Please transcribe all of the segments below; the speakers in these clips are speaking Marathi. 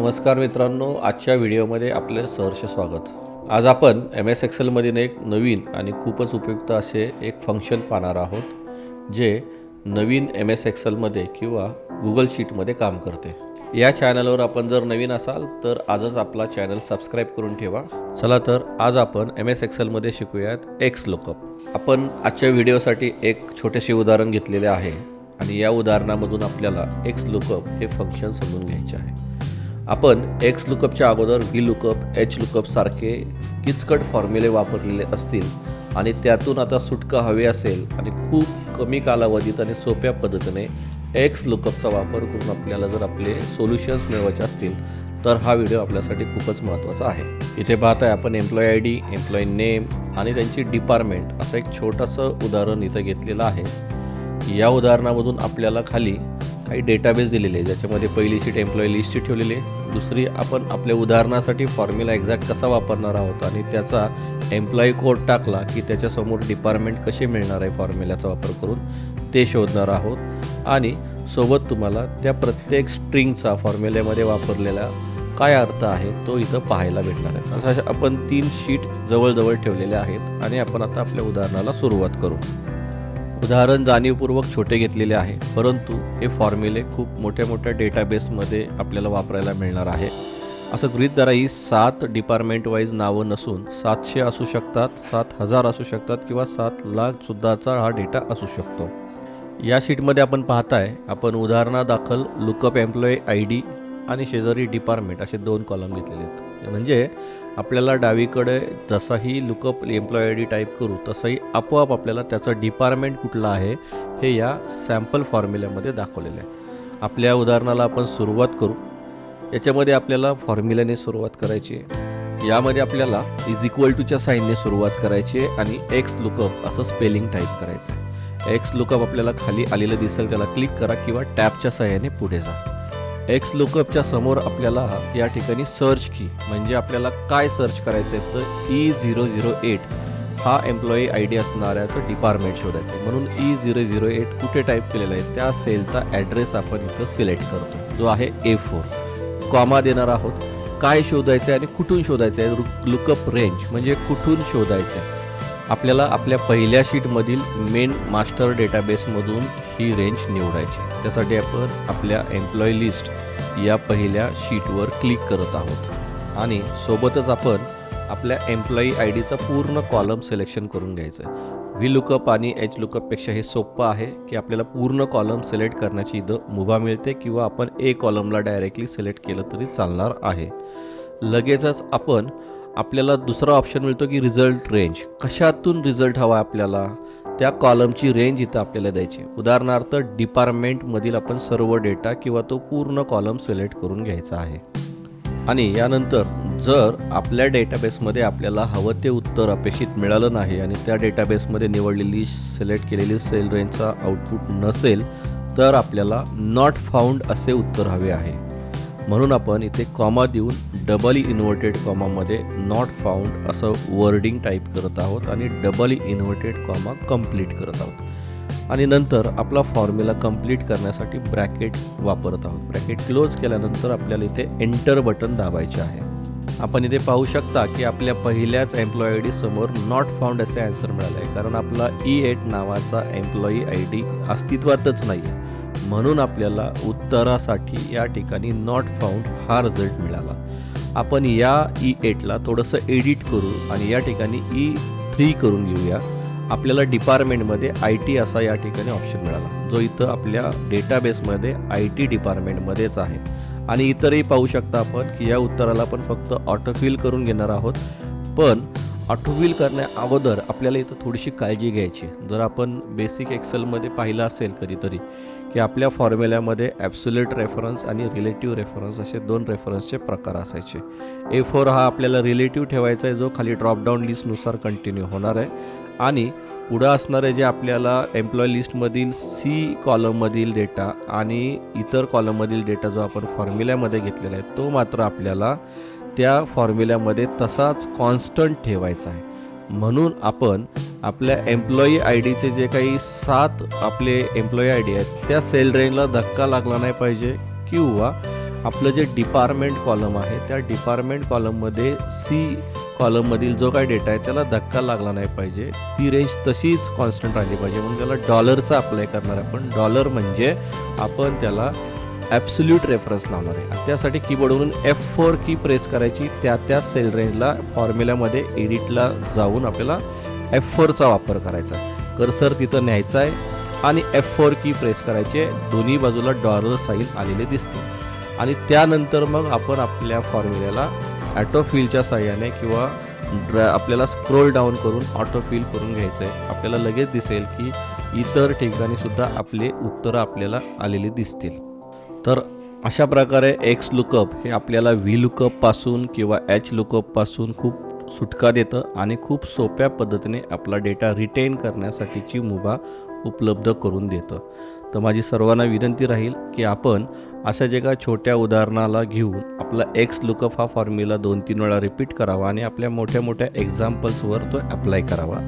नमस्कार मित्रांनो आजच्या व्हिडिओमध्ये आपले सहर्ष स्वागत. आज आपण एम एस एक्सेलमधील एक नवीन आणि खूपच उपयुक्त असे एक फंक्शन पाहणार आहोत जे नवीन एम एस एक्सेलमध्ये किंवा गुगल शीटमध्ये काम करते. या चॅनलवर आपण जर नवीन असाल तर आजच आपला चॅनल सबस्क्राईब करून ठेवा. चला तर आज आपण एम एस एक्सेलमध्ये शिकूयात एक्स लुकअप आपण आजच्या व्हिडिओसाठी एक छोटेसे उदाहरण घेतलेले आहे आणि या उदाहरणामधून आपल्याला एक्स लुकअप हे फंक्शन समजून घ्यायचे आहे. आपण एक्स लुकअपच्या अगोदर व्ही लुकअप एच लुकअप सारखे किचकट फॉर्म्युले वापरलेले असतील आणि त्यातून आता सुटका हवी असेल आणि खूप कमी कालावधीत आणि सोप्या पद्धतीने एक्स लुकअपचा वापर करून आपल्याला जर आपले सोल्युशन्स मिळवायचे असतील तर हा व्हिडिओ आपल्यासाठी खूपच महत्त्वाचा आहे. इथे पाहताय आपण employee I D employee name आणि त्यांची डिपार्टमेंट असं एक छोटंसं उदाहरण इथं घेतलेलं आहे. या उदाहरणामधून आपल्याला खाली काही डेटाबेस दिलेले आहे ज्याच्यामध्ये पहिली सीट एम्प्लॉई लिस्टची ठेवलेली आहे. दुसरी आपण आपल्या उदाहरणासाठी फॉर्म्युला एक्झॅक्ट कसा वापरणार आहोत आणि त्याचा एम्प्लॉई कोड टाकला की त्याच्यासमोर डिपार्टमेंट कसे मिळणार आहे फॉर्म्युल्याचा वापर करून ते शोधणार आहोत. आणि सोबत तुम्हाला त्या प्रत्येक स्ट्रिंगचा फॉर्म्युल्यामध्ये वापरलेला काय अर्थ आहे तो इथं पाहायला भेटणार आहे. अशा आपण तीन शीट जवळजवळ ठेवलेल्या आहेत आणि आपण आता आपल्या उदाहरणाला सुरुवात करू. उदाहरण जाणीवपूर्वक छोटे घेतलेले आहे परंतु हे फॉर्म्युले खूप मोठ्या मोठ्या डेटाबेसमध्ये आपल्याला वापरायला मिळणार आहे. असं गृहित धरा ही सात डिपार्टमेंट वाईज नावं नसून सातशे असू शकतात सात हजार असू शकतात किंवा सात लाखसुद्धाचा हा डेटा असू शकतो. या शीटमध्ये आपण पाहताय आपण उदाहरणादाखल लुकअप एम्प्लॉई आय डी आणि शेजारी डिपार्टमेंट असे दोन कॉलम घेतलेले आहेत. म्हणजे आपल्याला डावीकडे जसाही lookup employee I D type करू तसंही आपोआप आपल्याला त्याचं डिपार्टमेंट कुठलं आहे हे या सॅम्पल फॉर्म्युल्यामध्ये दाखवलेलं आहे. आपल्या उदाहरणाला आपण सुरुवात करू. याच्यामध्ये आपल्याला फॉर्म्युल्याने सुरुवात करायची आहे. यामध्ये आपल्याला इज इक्वल टूच्या साईनने सुरुवात करायची आहे आणि एक्स लुकअप असं स्पेलिंग टाईप करायचं आहे. एक्स लुकअप आपल्याला खाली आलेलं दिसेल त्याला क्लिक करा किंवा टॅबच्या सहाय्याने पुढे जा. एक्स लुकअपच्या समोर आपल्याला या ठिकाणी सर्च की म्हणजे आपल्याला काय सर्च करायचं आहे तर ई झिरो झिरो एट हा एम्प्लॉई आय डी असणाऱ्याचं डिपार्टमेंट शोधायचं आहे म्हणून ई झिरो झिरो एट कुठे टाईप केलेला आहे त्या सेलचा ॲड्रेस आपण इथं सिलेक्ट करतो. जो आहे ए फोर कॉमा देणार आहोत. काय शोधायचं आहे आणि कुठून शोधायचं आहे लुकअप रेंज म्हणजे कुठून शोधायचं आहे आपल्याला आपल्या पहिल्या शीटमधील मेन मास्टर डेटाबेसमधून ही रेंज निवडायची त्यासाठी आपण आपल्या एम्प्लॉई लिस्ट या पहिल्या शीटवर क्लिक करत आहोत. आणि सोबतच आपण आपल्या एम्प्लॉई आय डीचा पूर्ण कॉलम सिलेक्शन करून घ्यायचं आहे. व्ही लुकअप आणि एच लुकअपपेक्षा हे सोपं आहे की आपल्याला पूर्ण कॉलम सिलेक्ट करण्याची इथं मुभा मिळते किंवा आपण ए कॉलमला डायरेक्टली सिलेक्ट केलं तरी चालणार आहे. लगेचच आपण आपल्याला दुसरा ऑप्शन मिळतो की रिझल्ट रेंज कशातून रिझल्ट हवा आपल्याला? त्या कॉलमची रेंज इथं आपल्याला द्यायची. उदाहरणार्थ डिपार्टमेंटमधील आपण सर्व डेटा किंवा तो पूर्ण कॉलम सिलेक्ट करून घ्यायचा आहे. आणि यानंतर जर आपल्या डेटाबेसमध्ये आपल्याला हवं ते उत्तर अपेक्षित मिळालं नाही आणि त्या डेटाबेसमध्ये निवडलेली सिलेक्ट केलेली सेल रेंजचा आउटपुट नसेल तर आपल्याला नॉट फाउंड असे उत्तर हवे आहे. म्हणून आपण इथे कॉमा देऊन डबल इन्व्हर्टेड कॉमामध्ये नॉट फाउंड असं वर्डिंग टाईप करत आहोत आणि डबल इन्व्हर्टेड कॉमा कंप्लीट करत आहोत. आणि नंतर आपला फॉर्म्युला कंप्लीट करण्यासाठी ब्रॅकेट वापरत आहोत. ब्रॅकेट क्लोज केल्यानंतर आपल्याला इथे एंटर बटन दाबायचे आहे. आपण इथे पाहू शकता की आपल्या पहिल्याच एम्प्लॉई आय डी समोर नॉट फाउंड असे आन्सर मिळाले आहे कारण आपला e ई एट नावाचा एम्प्लॉई आय डी अस्तित्वातच नाही आहे म्हणून आपल्याला उत्तरासाठी या ठिकाणी नॉट फाउंड हा रिझल्ट मिळाला. आपण या e ई एटला थोडंसं एडिट करू आणि या ठिकाणी e ई थ्री करून घेऊया. आपल्याला डिपार्टमेंटमध्ये आय टी असा या ठिकाणी ऑप्शन मिळाला. जो इथं आपल्या डेटाबेसमध्ये आय टी डिपार्टमेंटमध्येच आहे. आणि इतरही पाहू शकता आपण की या उत्तराला आपण फक्त ऑटोफिल करून घेणार आहोत. पण ऑटोव्हील करण्या अगोदर आपल्याला इथं थोडीशी काळजी घ्यायची जर आपण बेसिक एक्सेलमध्ये पाहिलं असेल कधीतरी की आपल्या फॉर्म्युल्यामध्ये ॲब्सोल्यूट रेफरन्स आणि रिलेटिव्ह रेफरन्स असे दोन रेफरन्सचे प्रकार असायचे. ए फोर हा आपल्याला रिलेटिव्ह ठेवायचा आहे जो खाली ड्रॉपडाऊन लिस्टनुसार कंटिन्यू होणार आहे. आणि पुढं असणारे जे आपल्याला एम्प्लॉय लिस्टमधील सी कॉलममधील डेटा आणि इतर कॉलममधील डेटा जो आपण फॉर्म्युल्यामध्ये घेतलेला आहे तो मात्र आपल्याला त्या फॉर्म्युल्यामध्ये तसाच कॉन्स्टंट ठेवायचा आहे. म्हणून आपण आपल्या एम्प्लॉई आय डीचे जे काही सात आपले एम्प्लॉई आय डी आहेत त्या सेल रेंजला धक्का लागला नाही पाहिजे किंवा आपलं जे डिपार्टमेंट कॉलम आहे त्या डिपार्टमेंट कॉलममध्ये सी कॉलममधील जो काही डेटा आहे त्याला धक्का लागला नाही पाहिजे. ती रेंज तशीच कॉन्स्टंट राहिली पाहिजे. म्हणून त्याला डॉलरचा अप्लाय करणार आहे आपण. डॉलर म्हणजे आपण त्याला ॲब्सल्यूट रेफरन्स लावणार आहे. त्यासाठी कीबोर्डवरून एफ फोर की प्रेस करायची त्या त्या सेल रेंजला फॉर्म्युल्यामध्ये एडिटला जाऊन आपल्याला एफ फोरचा वापर करायचा. कर्सर तिथं न्यायचा आहे आणि एफ फोर की प्रेस करायचे. दोन्ही बाजूला डॉलर साईन आलेले दिसतील. आणि त्यानंतर मग आपण आपल्या फॉर्म्युल्याला ॲटोफिलच्या साह्याने किंवा ड्रा आपल्याला स्क्रोल डाऊन करून ऑटोफिल करून घ्यायचं आहे. आपल्याला लगेच दिसेल की इतर ठिकाणीसुद्धा आपले उत्तरं आपल्याला आलेली दिसतील. तर अशा प्रकारे एक्स लुकअप हे आपल्याला व्ही लुकअपपासून किंवा एच लुकअपपासून खूप सुटका देतं आणि खूप सोप्या पद्धतीने आपला डेटा रिटेन करण्यासाठीची मुभा उपलब्ध करून देतं. तर माझी सर्वांना विनंती राहील की आपण अशा जे का छोट्या उदाहरणाला घेऊन आपला एक्स लुकअप हा फॉर्म्युला दोन तीन वेळा रिपीट करावा आणि आपल्या मोठ्या मोठ्या एक्झाम्पल्सवर तो अप्लाय करावा.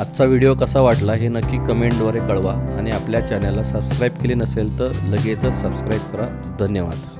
आजचा व्हिडिओ कसा वाटला हे नक्की कमेंटद्वारे कळवा आणि आपल्या चॅनलला सबस्क्राईब केले नसेल तर लगेचच सबस्क्राईब करा. धन्यवाद.